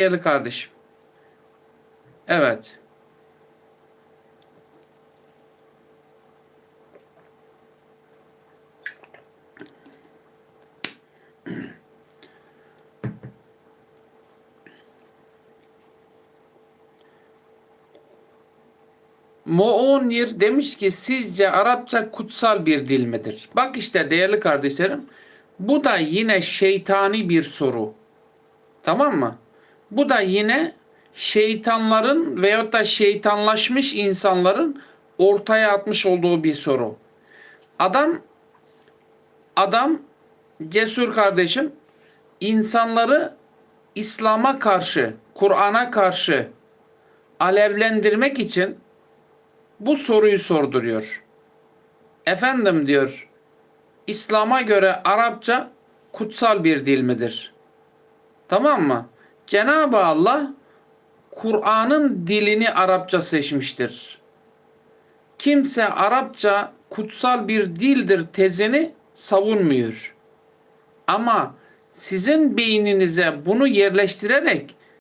Değerli kardeşim. Evet. Moonir demiş ki sizce Arapça kutsal bir dil midir? Bak işte değerli kardeşlerim bu da yine şeytani bir soru. Tamam mı? Bu da yine şeytanların veyahut da şeytanlaşmış insanların ortaya atmış olduğu bir soru. Adam adam cesur kardeşim insanları İslam'a karşı, Kur'an'a karşı alevlendirmek için bu soruyu sorduruyor. Efendim diyor, İslam'a göre Arapça kutsal bir dil midir? Tamam mı? Cenab-ı Allah Kur'an'ın dilini Arapça seçmiştir. Kimse Arapça kutsal bir dildir tezini savunmuyor. Ama sizin beyninize bunu yerleştirerek